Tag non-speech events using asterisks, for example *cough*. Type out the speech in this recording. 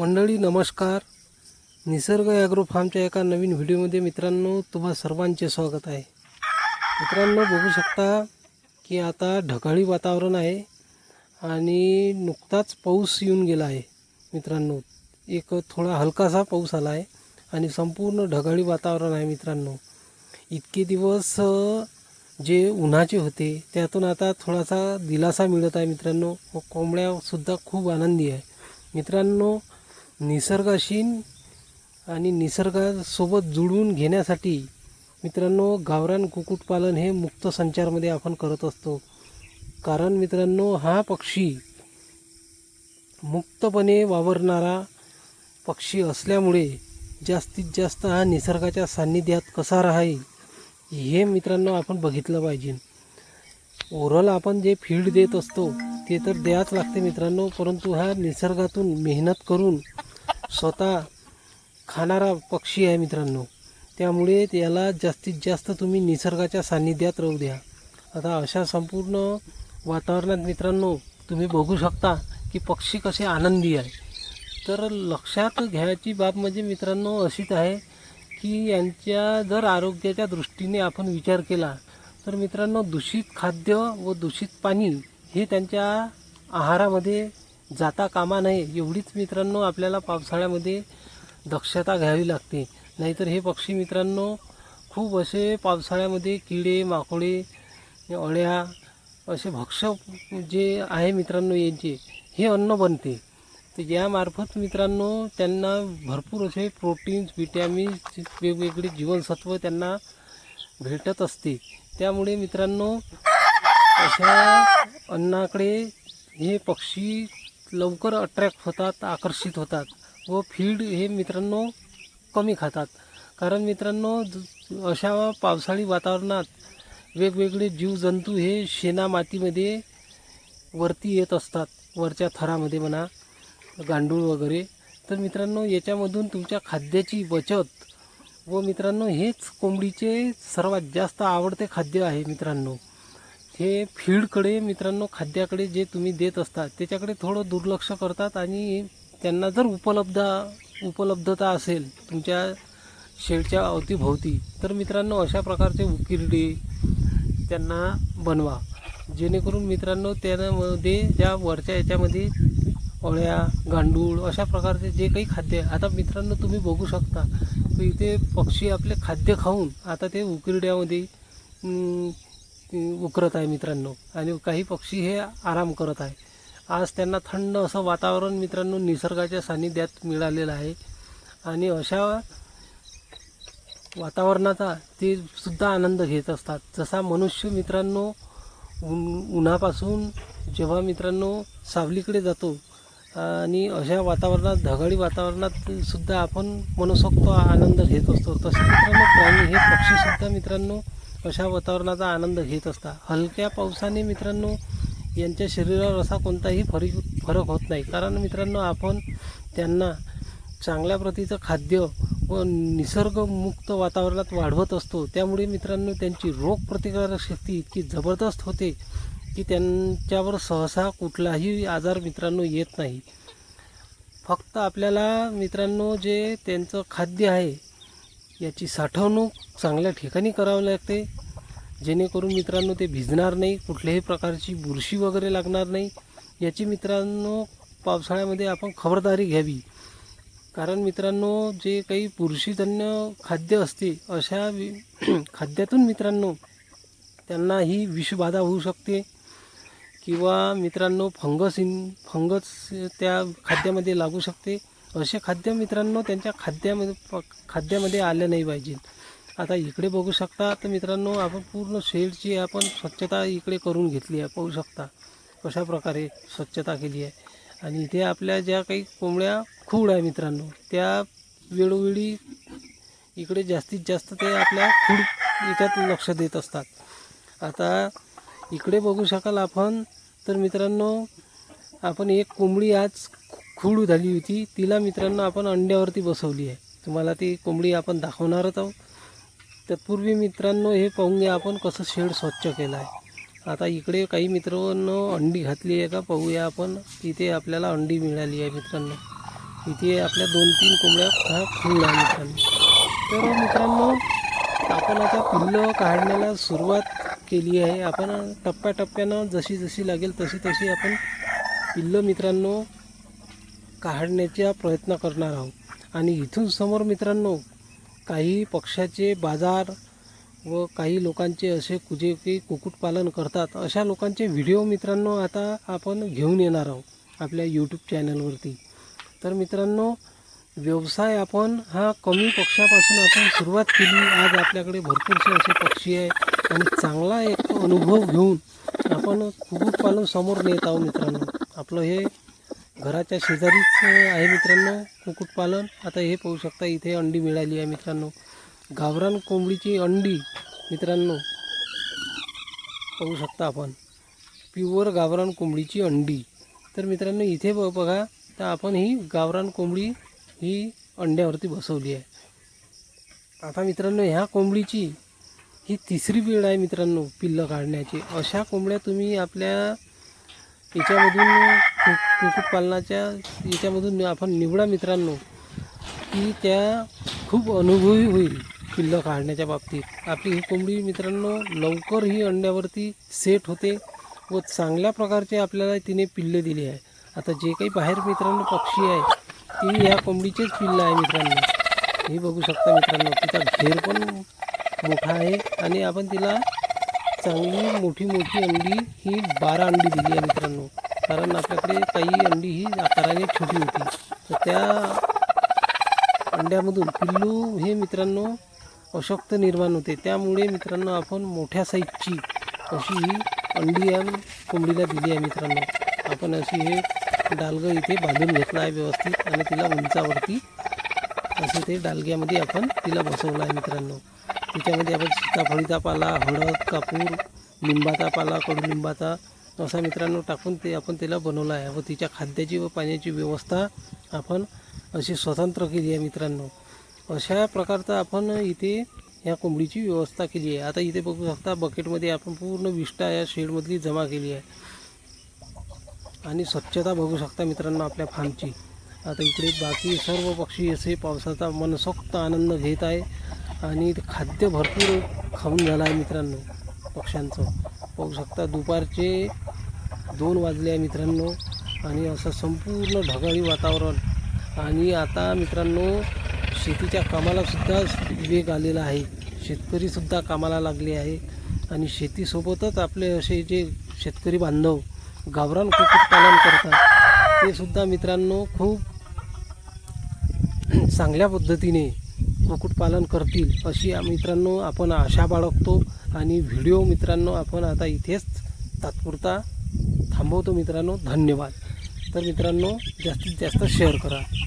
मंडळी नमस्कार. निसर्ग ॲग्रो फार्मच्या एका नवीन व्हिडिओमध्ये मित्रांनो तुम्हा सर्वांचे स्वागत आहे. मित्रांनो बघू शकता की आता ढगाळी वातावरण आहे आणि नुकताच पाऊस येऊन गेला आहे मित्रांनो. एक थोडा हलकासा पाऊस आला आहे आणि संपूर्ण ढगाळी वातावरण आहे मित्रांनो. इतके दिवस जे उन्हाचे होते त्यातून आता थोडासा दिलासा मिळत आहे मित्रांनो. व कोंबड्यासुद्धा खूप आनंदी आहे. मित्रांनो निसर्गाशी आणि निसर्गासोबत जुळवून घेण्यासाठी मित्रांनो गावरान कुक्कुटपालन हे मुक्त संचारमध्ये आपण करत असतो. कारण मित्रांनो हा पक्षी मुक्तपणे वावरणारा पक्षी असल्यामुळे जास्तीत जास्त हा निसर्गाच्या सान्निध्यात कसा राहील हे मित्रांनो आपण बघितलं पाहिजे. ओरल आपण जे फील्ड देत असतो ते तर द्याच लागते मित्रांनो परंतु हा निसर्गातून मेहनत करून स्वतः खाणारा पक्षी आहे मित्रांनो. त्यामुळे त्याला जास्तीत जास्त तुम्ही निसर्गाच्या सान्निध्यात राहू द्या. आता अशा संपूर्ण वातावरणात मित्रांनो तुम्ही बघू शकता की पक्षी कसे आनंदी आहे तर लक्षात घ्यायची बाब म्हणजे मित्रांनो अशीच आहे की यांच्या जर आरोग्याच्या दृष्टीने आपण विचार केला तर मित्रांनो दूषित खाद्य व दूषित पाणी हे त्यांच्या आहारामध्ये जाता कामा नये एवढीच मित्रांनो आपल्याला पावसाळ्यामध्ये दक्षता घ्यावी लागते. नाहीतर हे पक्षी मित्रांनो खूप असे पावसाळ्यामध्ये किडे माकोडे अळ्या असे भक्ष जे आहे मित्रांनो यांचे हे अन्न बनते. तर यामार्फत मित्रांनो त्यांना भरपूर असे प्रोटीन्स विटॅमिन्स वेगवेगळे जीवनसत्व त्यांना भेटत असते. त्यामुळे मित्रांनो अशा अन्नाकडे हे पक्षी लवकर अट्रॅक्ट होतात आकर्षित होतात व फीड हे मित्रांनो कमी खातात. कारण मित्रांनो अशा पावसाळी वातावरणात वेगवेगळे जीवजंतू हे शेणा मातीमध्ये वरती येत असतात वरच्या थरामध्ये म्हणा गांडूळ वगैरे. तर मित्रांनो याच्यामधून तुमच्या खाद्याची बचत व मित्रांनो हेच कोंबडीचे सर्वात जास्त आवडते खाद्य आहे मित्रांनो. हे फीडकडे मित्रांनो खाद्याकडे जे तुम्ही देत असतात त्याच्याकडे थोडं दुर्लक्ष करतात आणि त्यांना जर उपलब्ध उपलब्धता असेल तुमच्या शेडच्या अवतीभोवती तर मित्रांनो अशा प्रकारचे उकिरडे त्यांना बनवा. जेणेकरून मित्रांनो त्यामध्ये ज्या वरच्या याच्यामध्ये अळ्या गांडूळ अशा प्रकारचे जे काही खाद्य आहे आता मित्रांनो तुम्ही बघू शकता की इथे पक्षी आपले खाद्य खाऊन आता ते उकिरड्यामध्ये उकरत आहे मित्रांनो. आणि काही पक्षी हे आराम करत आहे. आज त्यांना थंड असं वातावरण मित्रांनो निसर्गाच्या सान्निध्यात मिळालेलं आहे. आणि अशा वातावरणाचा ते सुद्धा आनंद घेत असतात. जसा मनुष्य मित्रांनो उन उन्हापासून जेव्हा मित्रांनो सावलीकडे जातो आणि अशा वातावरणात ढगाळी वातावरणात सुद्धा आपण मनसोक्त आनंद घेत असतो. तसे मित्रांनो प्राणी हे पक्षीसुद्धा मित्रांनो अशा वातावरणाचा आनंद घेत असता. हलक्या पावसाने मित्रांनो यांच्या शरीरावर असा कोणताही फरक फरक होत नाही. कारण मित्रांनो आपण त्यांना चांगल्या प्रतीचं खाद्य व निसर्गमुक्त वातावरणात वाढवत असतो. त्यामुळे मित्रांनो त्यांची रोगप्रतिकारक शक्ती इतकी जबरदस्त होते की त्यांच्यावर सहसा कुठलाही आजार मित्रांनो येत नाही. फक्त आपल्याला मित्रांनो जे त्यांचं खाद्य आहे याची साठवणूक चांगल्या ठिकाणी करावी लागते. जेणेकरून मित्रांनो ते भिजणार नाही कुठल्याही प्रकारची बुरशी वगैरे लागणार नाही. याची मित्रांनो पावसाळ्यामध्ये आपण खबरदारी घ्यावी. कारण मित्रांनो जे काही बुरशीजन्य खाद्य असते अशा *clears throat* खाद्यातून मित्रांनो त्यांना ही विषबाधा होऊ शकते. किंवा मित्रांनो फंगस इन फंगस त्या खाद्यामध्ये लागू शकते. असे खाद्य मित्रांनो त्यांच्या खाद्यामध्ये प- खाद्यामध्ये आलं नाही पाहिजे. आता इकडे बघू शकता तर मित्रांनो आपण पूर्ण शेडची आपण स्वच्छता इकडे करून घेतली आहे पाहू शकता कशा प्रकारे स्वच्छता केली आहे. आणि इथे आपल्या ज्या काही कोंबड्या खूड आहे मित्रांनो त्या वेळोवेळी इकडे जास्तीत जास्त ते आपल्या खूड याच्यात लक्ष देत असतात. आता इकडे बघू शकाल आपण तर मित्रांनो आपण एक कोंबडी आज खूड झाली होती. तिला मित्रांनो आपण अंड्यावरती बसवली आहे. तुम्हाला ती कोंबडी आपण दाखवणारच आहोत. तत्पूर्वी मित्रांनो हे पाहून घ्या आपण कसं शेड स्वच्छ केलं आहे. आता इकडे काही मित्रांनो अंडी घातली आहे का पाहूया आपण. इथे आपल्याला अंडी मिळाली आहे मित्रांनो. इथे आपल्या दोन तीन कोंबड्या हा खूळ आहे मित्रांनो. तर मित्रांनो आपण आता पिल्लं काढण्याला सुरुवात केली आहे. आपण टप्प्याटप्प्यानं जशी जशी लागेल तशी तशी आपण पिल्लं मित्रांनो काढण्याचा प्रयत्न करणार आहोत. आणि इथून समोर मित्रांनो काही पक्षाचे बाजार व काही लोकांचे असे कुजे की कुक्कुटपालन करतात. अशा लोकांचे व्हिडिओ मित्रांनो आता आपण घेऊन येणार आहोत आपल्या यूट्यूब चॅनलवरती तर मित्रांनो व्यवसाय आपण हा कमी पक्षापासून आपण सुरुवात केली. आज आपल्याकडे भरपूरसे असे पक्षी आहे आणि चांगला एक अनुभव घेऊन आपण कुक्कुटपालन समोर नेत आहोत मित्रांनो. आपलं हे घराच्या शेजारीच आहे मित्रांनो कुक्कुटपालन. आता हे पाहू शकता इथे अंडी मिळाली आहे मित्रांनो. गावरान कोंबडीची अंडी मित्रांनो पाहू शकता आपण. प्युअर गावरान कोंबडीची अंडी. तर मित्रांनो इथे बघा तर आपण ही गावरान कोंबडी ही अंड्यावरती बसवली आहे. आता मित्रांनो ह्या कोंबडीची ही तिसरी वेळ आहे मित्रांनो पिल्लं काढण्याची. अशा कोंबड्या तुम्ही आपल्या याच्यामधून कुक्कुटपालनाच्या याच्यामधून आपण निवडा मित्रांनो की त्या खूप अनुभवी होईल पिल्लं काढण्याच्या बाबतीत. आपली ही कोंबडी मित्रांनो लवकर ही अंड्यावरती सेट होते व चांगल्या प्रकारचे आपल्याला तिने पिल्ले दिली आहे. आता जे काही बाहेर मित्रांनो पक्षी आहे ती ह्या कोंबडीचेच पिल्लं आहे मित्रांनो. हे बघू शकता मित्रांनो तिचा घेर पण मोठा आहे आणि आपण तिला चांगली मोठी मोठी अंडी ही बारा अंडी दिली आहे मित्रांनो. कारण आपल्याकडे काही अंडी ही आकाराने छोटी होती. तर त्या अंड्यामधून पिल्लू हे मित्रांनो अशक्त निर्माण होते. त्यामुळे मित्रांनो आपण मोठ्या साईजची अशी ही अंडी या कोंबडीला दिली आहे मित्रांनो. आपण अशी हे डालगं इथे बांधून घेतलं आहे व्यवस्थित आणि तिला उंचावरती असं ते डालग्यामध्ये आपण तिला बसवलं आहे मित्रांनो. तिच्यामध्ये आपण सीताफळीचा पाला हळद कापूर लिंबाचा पाला कडुलिंबाचा असा मित्रांनो टाकून ते आपण तिला बनवलं आहे. व तिच्या खाद्याची व पाण्याची व्यवस्था आपण अशी स्वतंत्र केली आहे मित्रांनो. अशा प्रकारचं आपण इथे ह्या कोंबडीची व्यवस्था केली आहे. आता इथे बघू शकता बकेटमध्ये आपण पूर्ण विष्टा या शेडमधली जमा केली आहे. आणि स्वच्छता बघू शकता मित्रांनो आपल्या फार्मची आता इकडे बाकी सर्व पक्षी असे पावसाचा मनसोक्त आनंद घेत आहे. आणि ते खाद्य भरपूर खाऊन झालं आहे मित्रांनो. पक्ष्यांचं. पाहू शकता दुपारचे दोन वाजले आहे मित्रांनो. आणि असं संपूर्ण ढगाळी वातावरण. आणि आता मित्रांनो शेतीच्या कामालासुद्धा वेग आलेला आहे. शेतकरीसुद्धा कामाला लागले आहे. आणि शेतीसोबतच आपले असे जे शेतकरी बांधव गावरान कुक्कुटपालन करतात ते सुद्धा मित्रांनो खूप चांगल्या पद्धतीने कुक्कुटपालन करतील अशी मित्रांनो आपण आशा बाळगतो. आणि व्हिडिओ मित्रांनो आपण आता इथेच तात्पुरता थांबवतो मित्रांनो. धन्यवाद. तर मित्रांनो जास्तीत जास्त शेअर करा.